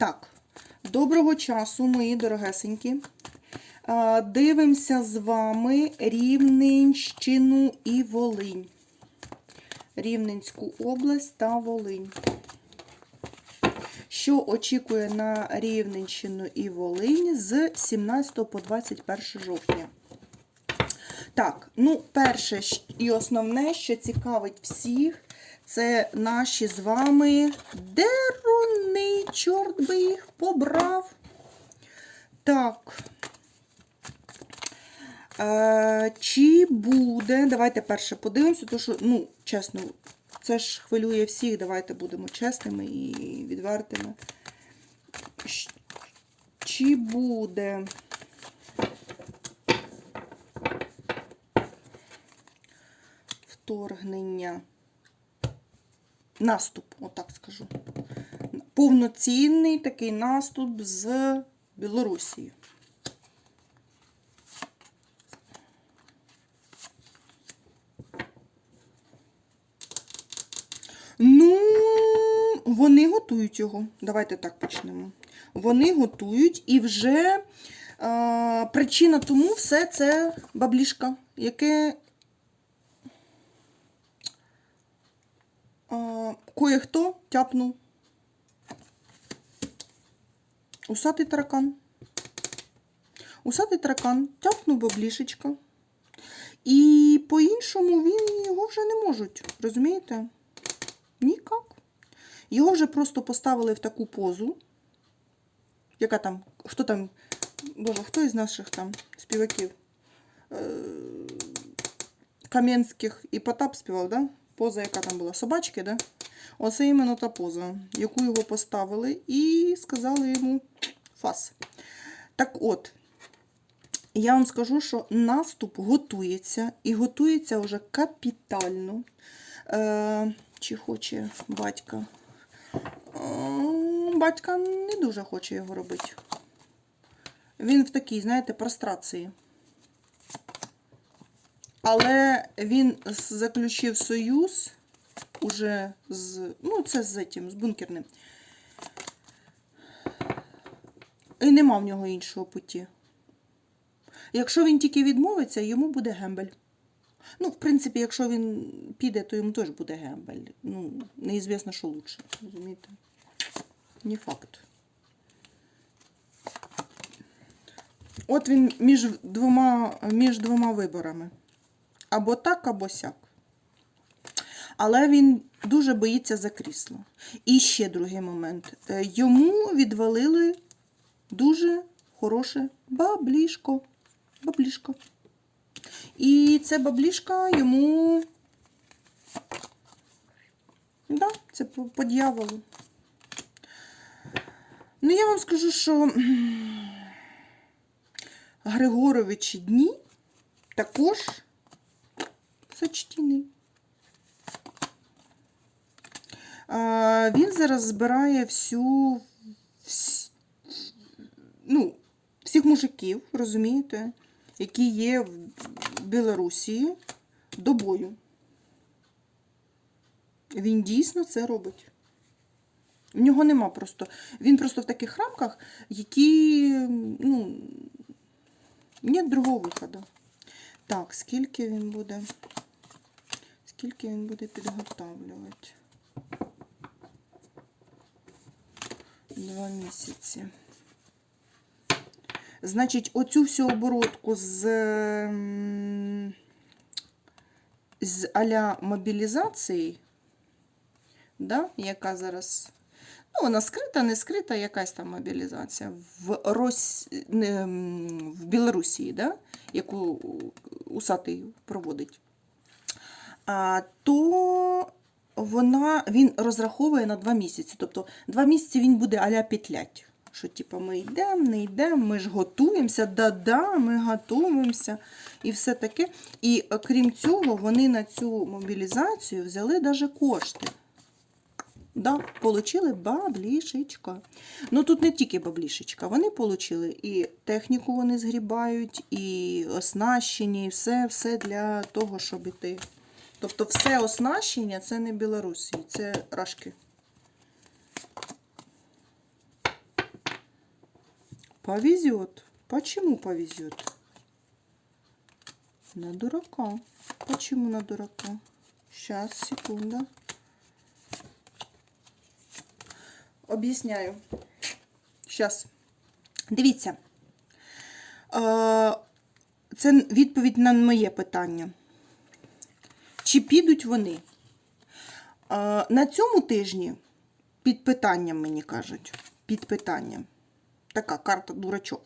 Так, доброго часу, мої дорогесенькі. Дивимося з вами Рівненщину і Волинь. Рівненську область та Волинь. Що очікує на Рівненщину і Волинь з 17 по 21 жовтня? Так, ну, перше і основне, що цікавить всіх, це наші з вами деруни. Чорт би їх побрав. Так. Е, чи буде. Давайте перше подивимося, тому що, ну, чесно, це ж хвилює всіх. Давайте будемо чесними і відвертими. Чи буде. Вторгнення. Наступ, отак скажу. Повноцінний такий наступ з Білорусі. Ну, вони готують його. Давайте так почнемо. Вони готують і вже е, причина тому все це баблішка, яке е, кое-хто тяпнув. Усатий таракан. Усатий таракан тяпнув баблішечка. І по-іншому він його вже не можуть. Розумієте? Нікак. Його вже просто поставили в таку позу. Яка там? Хто там? Боже, хто із наших там співаків? Е, Кам'янських і Потап співав, да? Поза, яка там була? Собачки, да? Оце іменно та поза, яку його поставили, і сказали йому фас. Так от, я вам скажу, що наступ готується і готується вже капітально. Е, чи хоче батька? Е, Батька не дуже хоче його робити. Він в такій, знаєте, прострації. Але він заключив союз уже з. Ну, це з цим, з бункерним. І нема в нього іншого путі. Якщо він тільки відмовиться, йому буде гембель. Ну, в принципі, якщо він піде, то йому теж буде гембель. Ну, неізвісно, що лучше. Розумієте? Не факт. От він між двома, між двома виборами. Або так, або сяк. Але він дуже боїться за крісло. І ще другий момент. Е, Йому відвалили дуже хороше баблішко. Баблішко. І це баблішка йому. Да, це по, по дьяволу. Ну, я вам скажу, що Григоровичі дні також зачтіний. А, Він зараз збирає всю, вс- ну, всіх мужиків, розумієте, які є в Білорусі до бою. Він дійсно це робить. В нього нема просто. Він просто в таких рамках, які, ну, нет другого виходу. Так, скільки він буде? Скільки він буде підготовлювати? Два місяці. Значить, оцю всю оборотку з, ем, з аля мобілізації, да, яка зараз. Ну, вона скрита, не скрита, якась там мобілізація в, Рос... не, в Білорусі, да, яку Усатий проводить. А, то вона, він розраховує на два місяці. Тобто два місяці він буде аля петлять. Що, типу, ми йдемо, не йдемо, ми ж готуємося, да-да, ми готуємося і все таке. І е, крім цього, вони на цю мобілізацію взяли навіть кошти. Да, получили баблішечка. Ну тут не тільки баблішечка, вони получили і техніку вони згрібають, і оснащення, і все, все для того, щоб іти. Тобто все оснащення це не Білорусі, це рашки. Повезет. Почему повезет? На дурака. Почему на дурака? Сейчас, секунда. Об'ясняю. Сейчас. Дивіться. Е, Це відповідь на моє питання. Чи підуть вони? На цьому тижні під питанням мені кажуть. Під питанням. Така карта дурачок.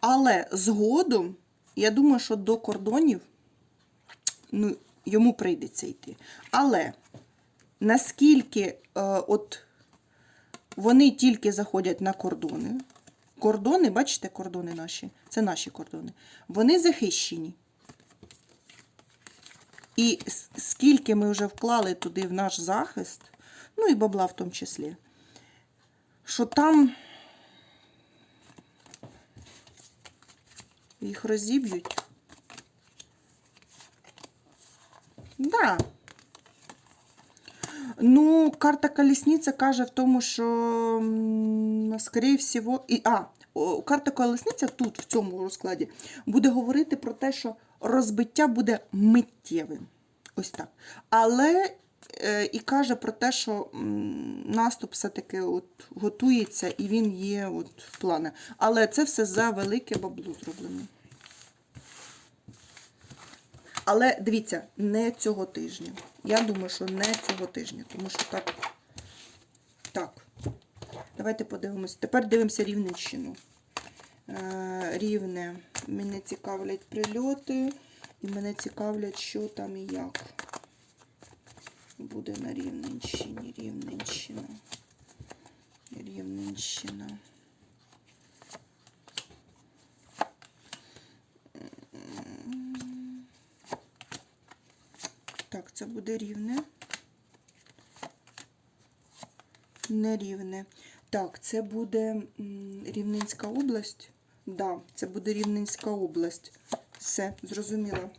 Але згодом, я думаю, що до кордонів ну, йому прийдеться йти. Але наскільки е, от вони тільки заходять на кордони, кордони, бачите, кордони наші, це наші кордони, вони захищені. І скільки ми вже вклали туди в наш захист, ну і бабла в тому числі, що там їх розіб'ють. Да. Ну, карта колесниця каже в тому, що, скоріше всього, і, а, карта колесниця тут, в цьому розкладі, буде говорити про те, що розбиття буде миттєвим. Ось так. Але е, і каже про те, що наступ все-таки от готується і він є от в планах. Але це все за велике бабло зроблено. Але дивіться, не цього тижня. Я думаю, що не цього тижня, тому що так. Так. Давайте подивимось. Тепер дивимося Рівненщину. Е, Рівне. Мене цікавлять прильоти, і мене цікавлять, що там і як. Буде на Рівненщині. Рівненщина. Рівненщина. Так, це буде рівне. Нерівне. Так, це буде Рівненська область. Да, це буде Рівненська область. Все, зрозуміло.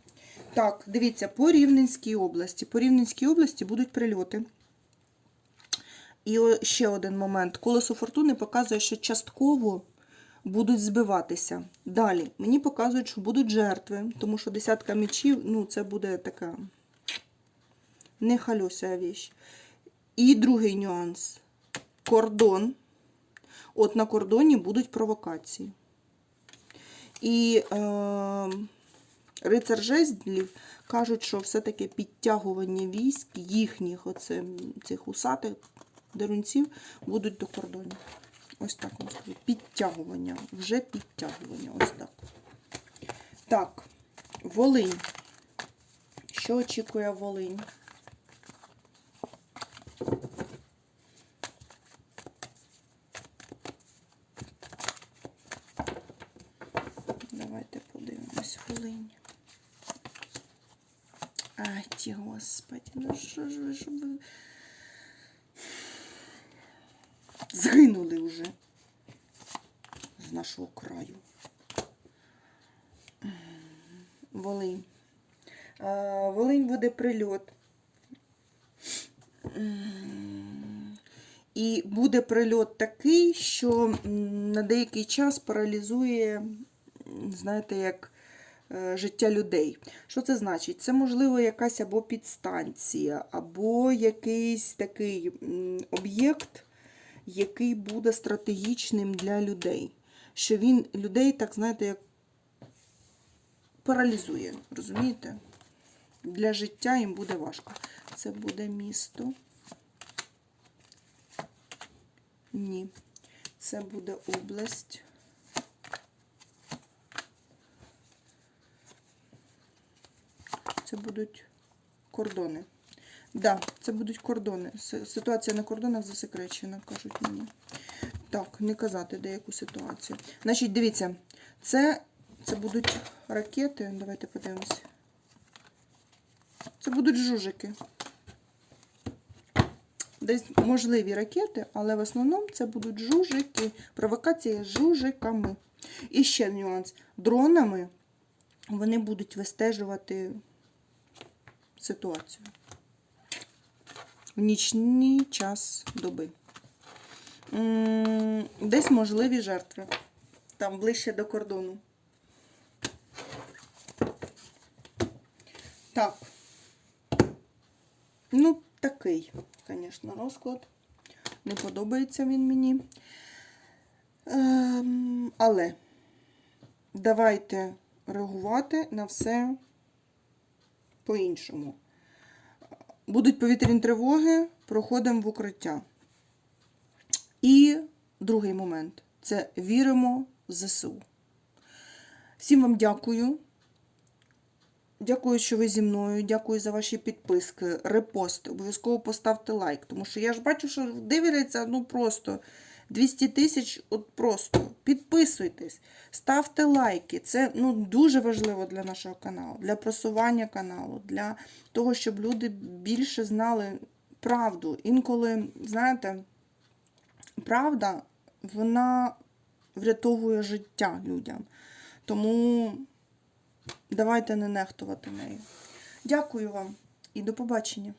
Так, дивіться, по Рівненській області. По Рівненській області будуть прильоти. І ще один момент. Колесо фортуни показує, що частково будуть збиватися. Далі, мені показують, що будуть жертви, тому що десятка мечів, ну, це буде така не халюся віч. І другий нюанс. Кордон. От на кордоні будуть провокації. І е, рицар жезлів кажуть, що все-таки підтягування військ їхніх, оце, цих усатих дерунців, будуть до кордонів. Ось так вам скажу. Підтягування. Вже підтягування. Ось так. Так, Волинь. Що очікує Волинь? Давайте подивимось Волинь. Ай, ті, господи, ну що ж ви, щоб ви згинули вже з нашого краю. Волинь. Волинь буде прильот. І буде прильот такий, що на деякий час паралізує, знаєте, як життя людей. Що це значить? Це, можливо, якась або підстанція, або якийсь такий об'єкт, який буде стратегічним для людей. Що він людей, так знаєте, як паралізує. Розумієте? Для життя їм буде важко. Це буде місто. Ні. Це буде область. Це будуть кордони. Да, це будуть кордони. Ситуація на кордонах засекречена, кажуть мені. Так, не казати деяку ситуацію. Значить, дивіться, це, це будуть ракети. Давайте подивимося. Це будуть жужики. Десь можливі ракети, але в основному це будуть жужики. Провокація з жужиками. І ще нюанс. Дронами вони будуть вистежувати ситуацію. В нічний час доби. Десь можливі жертви. там ближче до кордону. Так. Ну, такий, звісно, розклад. Не подобається він мені. Ем, але давайте реагувати на все по-іншому. Будуть повітряні тривоги, проходимо в укриття. І другий момент це віримо в ЗСУ. Всім вам дякую. Дякую, що ви зі мною. Дякую за ваші підписки, репости. Обов'язково поставте лайк. Тому що я ж бачу, що дивляться ну просто 200 тисяч, от просто. Підписуйтесь, ставте лайки. Це ну, дуже важливо для нашого каналу, для просування каналу, для того, щоб люди більше знали правду. Інколи, знаєте, правда, вона врятовує життя людям. Тому давайте не нехтувати нею. Дякую вам і до побачення.